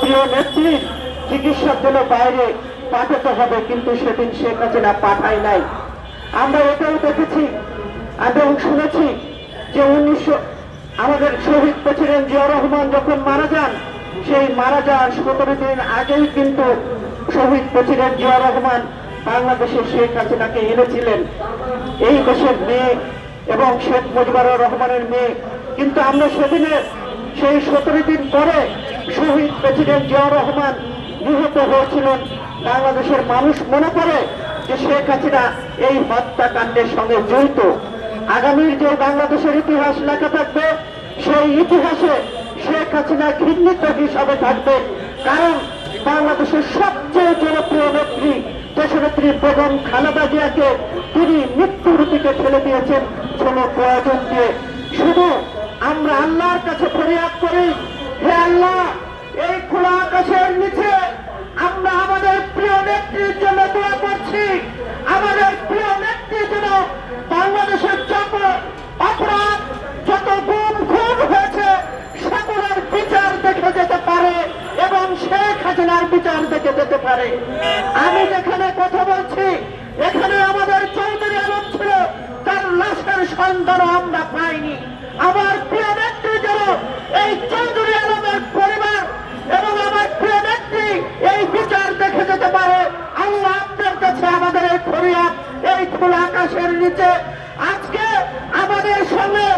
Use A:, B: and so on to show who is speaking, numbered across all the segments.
A: প্রিয় নেত্রীর চিকিৎসার জন্য বাইরে পাঠাতে হবে, কিন্তু সেদিন শেখ হাসিনা পাঠায় নাই। আমরা এটাও দেখেছি, এবং শুনেছি যে উনিশশো, আমাদের শহীদ প্রেসিডেন্ট জিয়া রহমান যখন মারা যান, সেই মারা যাওয়ার সতেরো দিন আগেই কিন্তু শহীদ প্রেসিডেন্ট জিয়া রহমান বাংলাদেশের শেখ হাসিনাকে এনেছিলেন। এই দেশের মেয়ে এবং শেখ মুজিবুর রহমানের মেয়ে। কিন্তু আমরা সেদিনে সেই সতেরো দিন পরে শহীদ প্রেসিডেন্ট জিয়া রহমান নিহত হয়েছিলেন। বাংলাদেশের মানুষ মনে করে যে শেখ হাসিনা এই হত্যাকাণ্ডের সঙ্গে জড়িত। আগামীর যে বাংলাদেশের ইতিহাস লেখা থাকবে, সেই ইতিহাসে শেখ হাসিনা ঘৃণিত হিসাবে থাকবে। কারণ বাংলাদেশের সবচেয়ে জনপ্রিয় নেত্রী, দেশনেত্রী বেগম খালেদা জিয়াকে তিনি মৃত্যুর দিকে ঠেলে দিয়েছেন কোনো প্রয়োজন দিয়ে। শুধু আমরা আল্লাহর আমাদের প্রিয় নেত্রীর জন্য বাংলাদেশের যত অপরাধ, যত গুম খুন হয়েছে, সকলের বিচার দেখে যেতে পারে এবং শেখ হাসিনার বিচার দেখে যেতে পারে। আমি যেখানে কথা বলছি, এখানে আমাদের চৌধুরী আলম তার লাশের সন্ধানও আমরা পাইনি আমার প্রিয় নেত্রী যেন এই চৌধুরী আলমের পরিবার এবং আমার প্রিয় নেত্রী এই বিচার দেখে যেতে পারে আল্লাহ আপনার কাছে আমাদের এই ফরিয়াদ এই খোলা আকাশের আজকে আমাদের সঙ্গে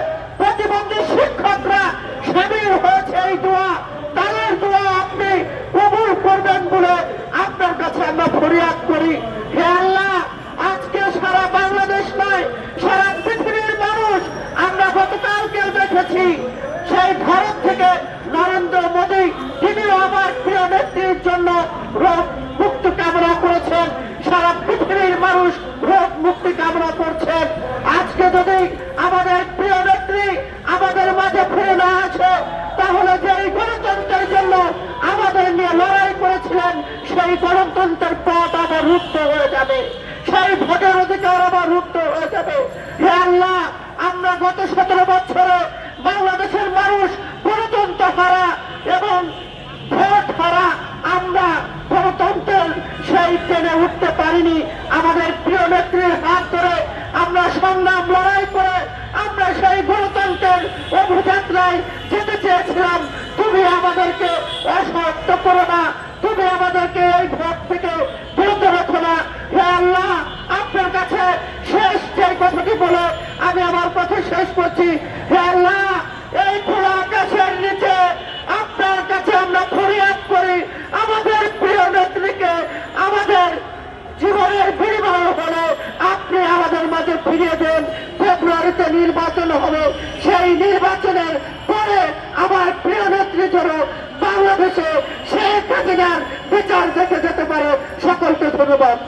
A: প্রতিবন্ধী শিক্ষকরা সামিল হয়েছে এই দোয়া। তাদের দোয়া আপনি কবুল করবেন বলে আপনার কাছে আমরা ফরিয়াদ করি। হে আল্লাহ, আজকে সারা বাংলাদেশ নয়, সারা পৃথিবীর মানুষ আমরা গতকালকে দেখেছি, সেই ভারত থেকে নরেন্দ্র মোদী, তিনিও আমার প্রিয় নেত্রীর জন্য রোগ মুক্তি কামনা করেছেন সারা পৃথিবীর মানুষ রোগ মুক্তি কামনা করছেন আজকে যদি আমাদের প্রিয় নেত্রী আমাদের মাঝে ফিরে না আসে তাহলে যে এই গণতন্ত্রের জন্য আমাদের নিয়ে লড়াই করেছিলেন সেই গণতন্ত্রের পথ আবার রুদ্ধ হয়ে যাবে। সেই ভোটের অধিকার আবার রুদ্ধ হয়ে যাবে। হে আল্লাহ, আমরা গত সতেরো বছরে বাংলাদেশের মানুষ গণতন্ত্র হারা এবং ভোট হারা। আমরা গণতন্ত্রের সেই ট্রেনে উঠতে পারিনি। আমাদের প্রিয় নেত্রীর হাত ধরে আমরা সংগ্রাম লড়াই করে আমরা সেই গণতন্ত্রের অভিযাত্রায় যেতে চেয়েছিলাম। তুমি আমাদেরকে অসহায়ত্ব করো না। তুমি আমাদেরকে এই ভোট থেকে আল্লাহ, আপনার কাছে শেষ যে কথাটি বলে আমি আমার কথা শেষ করছি। হে আল্লাহ, এই খোলা আকাশের নিচে আপনার কাছে আমরা ফরিয়াদ করি। আমাদের প্রিয় নেত্রীকে আমাদের জীবনের বিনিময় হলে আপনি আমাদের মাঝে ফিরিয়ে দেন। ফেব্রুয়ারিতে নির্বাচন হবে। সেই নির্বাচনের পরে আমার প্রিয় নেত্রী যেন বাংলাদেশে শেখ হাসিনার বিচার দেখে যেতে পারে। সকলকে ধন্যবাদ।